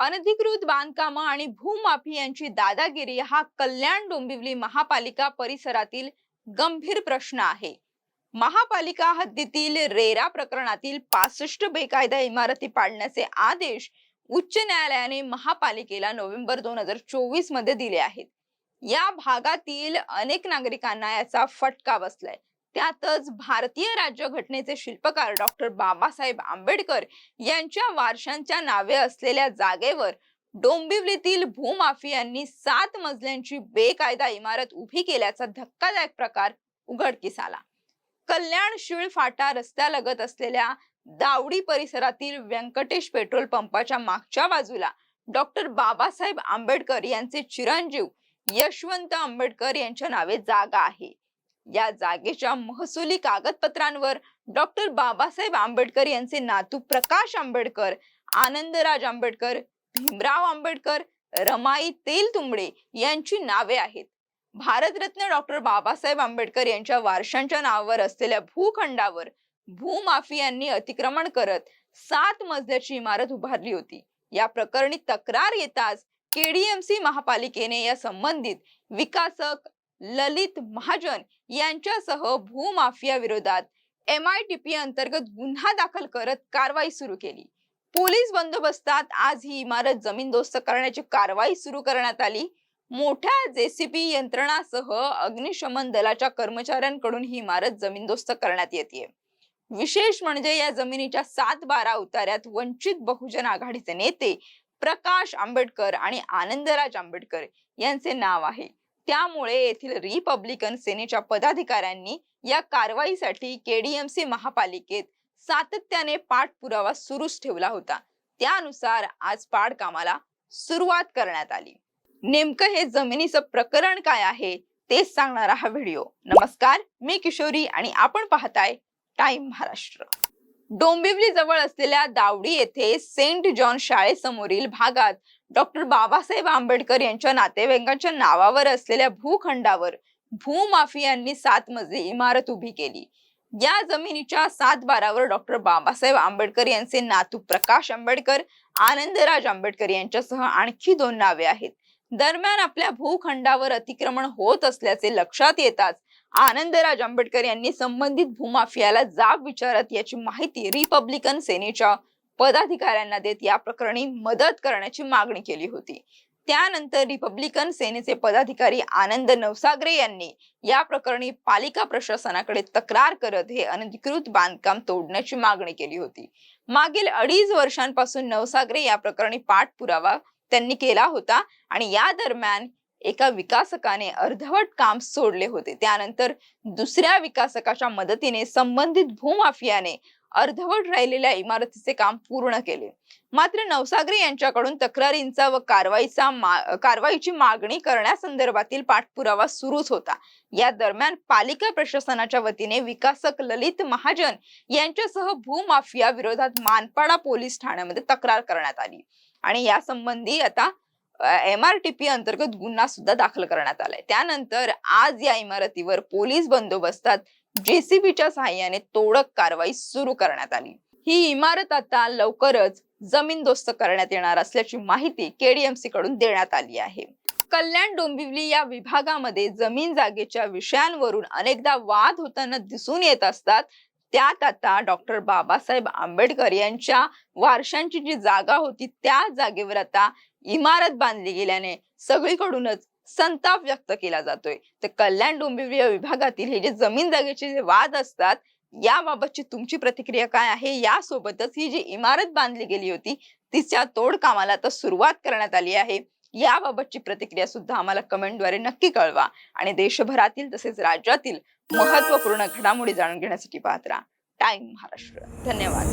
अनधिकृत बांधकाम आणि भूमाफियांची दादागिरी हा कल्याण डोंबिवली महापालिका परिसरातील गंभीर प्रश्न आहे. महापालिका हद्दीतील रेरा प्रकरणातील पासष्ट बेकायदा इमारती पाडण्याचे आदेश उच्च न्यायालयाने महापालिकेला नोव्हेंबर दोन हजार चोवीसमध्ये दिले आहेत. या भागातील अनेक नागरिकांना याचा फटका बसलाय. त्यातच भारतीय राज्यघटनेचे शिल्पकार डॉक्टर बाबासाहेब आंबेडकर यांच्या वारशांच्या नावे असलेल्या जागेवर डोंबिवलीतील भूमाफियांनी सात मजल्यांची बेकायदा इमारत उभी केल्याचा धक्कादायक प्रकार उघडकीस आला. कल्याण शिळ फाटा रस्त्यालगत असलेल्या दावडी परिसरातील व्यंकटेश पेट्रोल पंपाच्या मागच्या बाजूला डॉक्टर बाबासाहेब आंबेडकर यांचे चिरंजीव यशवंत आंबेडकर यांच्या नावे जागा आहे. या जागेच्या महसुली कागदपत्रांवर डॉक्टर बाबासाहेब आंबेडकर यांचे नातू प्रकाश आंबेडकर आनंदराज आंबेडकर भीमराव आंबेडकर रमाई तेलतुंबडे यांची नावे आहेत. भारतरत्न डॉक्टर बाबासाहेब आंबेडकर यांच्या वारशांच्या नावावर असलेल्या भूखंडावर भूमाफियांनी अतिक्रमण करत सात मजल्याची इमारत उभारली होती. या प्रकरणी तक्रार येताच केडीएमसी महापालिकेने या संबंधित विकासक ललित महाजन यांच्यासह भूमाफिया विरोधात एम आय टी पी अंतर्गत गुन्हा दाखल करत कारवाई सुरू केली. पोलीस बंदोबस्तात आज ही इमारत जमीनदोस्त करण्याची कारवाई सुरू करण्यात आली. मोठ्या जेसीबी यंत्रणासह अग्निशमन दलाच्या कर्मचाऱ्यांकडून ही इमारत जमीनदोस्त करण्यात येते विशेष म्हणजे या जमिनीच्या सात बारा उतार्यात वंचित बहुजन आघाडीचे नेते प्रकाश आंबेडकर आणि आनंदराज आंबेडकर यांचे नाव आहे. त्यामुळे येथील रिपब्लिकन सेनेच्या पदाधिकाऱ्यांनी या कारवाईसाठी केडीएमसी महापालिकेत सातत्याने पाठपुरावा सुरूच ठेवला होता. त्यानुसार आज पाड कामाला सुरुवात करण्यात आली. नेमकं हे जमिनीचं प्रकरण काय आहे तेच सांगणारा हा व्हिडिओ. नमस्कार मी किशोरी आणि आपण पाहताय टाइम महाराष्ट्र. डोंबिवली जवळ असलेल्या दावडी येथे सेंट जॉन शाळेसमोरील भागात डॉक्टर बाबासाहेब आंबेडकर यांच्या नातेवाईकांच्या नावावर असलेल्या भूखंडावर भूमाफियांनी सात मजली इमारत उभी केली. या जमिनीच्या सात बारावर डॉक्टर बाबासाहेब आंबेडकर यांचे नातू प्रकाश आंबेडकर आनंदराज आंबेडकर यांच्यासह आणखी दोन नावे आहेत. दरम्यान आपल्या भूखंडावर अतिक्रमण होत असल्याचे लक्षात येताच आनंदराज आंबेडकर यांनी संबंधित भूमाफियाला जाब विचारत याची माहिती रिपब्लिकन सेनेच्या पदाधिकाऱ्यांना देत या प्रकरणी मदत करण्याची मागणी केली होती. त्यानंतर रिपब्लिकन सेनेचे पदाधिकारी आनंद नवसागरे यांनी या प्रकरणी पालिका प्रशासनाकडे तक्रार करत हे अनधिकृत बांधकाम तोडण्याची मागणी केली होती. मागील अडीच वर्षांपासून नवसागरे या प्रकरणी पाठपुरावा त्यांनी केला होता आणि या दरम्यान एका विकासकाने अर्धवट काम सोडले होते. त्यानंतर दुसऱ्या विकासकाच्या मदतीने संबंधित भूमाफियाने अर्धवट राहिलेल्या इमारतीचे काम पूर्ण केले. मात्र नवसागरे यांच्याकडून तक्रारींचा व कारवाईचा मा- कारवाईची मागणी करण्यासंदर्भातील पाठपुरावा सुरूच होता. या दरम्यान पालिका प्रशासनाच्या वतीने विकासक ललित महाजन यांच्यासह भूमाफिया विरोधात मानपाडा पोलीस ठाण्यामध्ये तक्रार करण्यात आली. आणि या संबंधी आता एम आर टी पी अंतर्गत गुन्हा सुद्धा दाखल करण्यात आलाय. त्यानंतर आज या इमारतीवर पोलीस बंदोबस्तात जेसीबीच्या सहाय्याने तोडक कारवाई सुरू करण्यात आली. ही इमारत आता लवकरच जमीनदोस्त करण्यात येणार असल्याची माहिती केडीएमसी कडून देण्यात आली आहे. कल्याण डोंबिवली या विभागामध्ये जमीन जागेच्या विषयांवरून अनेकदा वाद होताना दिसून येत असतात. त्यात आता डॉक्टर बाबासाहेब आंबेडकर यांच्या वारशांची जी जागा होती त्या जागेवर आता इमारत बांधली गेल्याने सगळीकडूनच संताप व्यक्त केला जातोय. तर कल्याण डोंबिवली विभागातील हे जे जमीन जागेचे जे वाद असतात याबाबतची तुमची प्रतिक्रिया काय आहे? यासोबतच ही जी इमारत बांधली गेली होती तिच्या तोड कामाला आता सुरुवात करण्यात आली आहे. याबाबतची प्रतिक्रिया सुद्धा आम्हाला कमेंटद्वारे नक्की कळवा. आणि देशभरातील तसेच राज्यातील महत्त्वपूर्ण घडामोडी जाणून घेण्यासाठी पाहत राहा. टाइम महाराष्ट्र. धन्यवाद.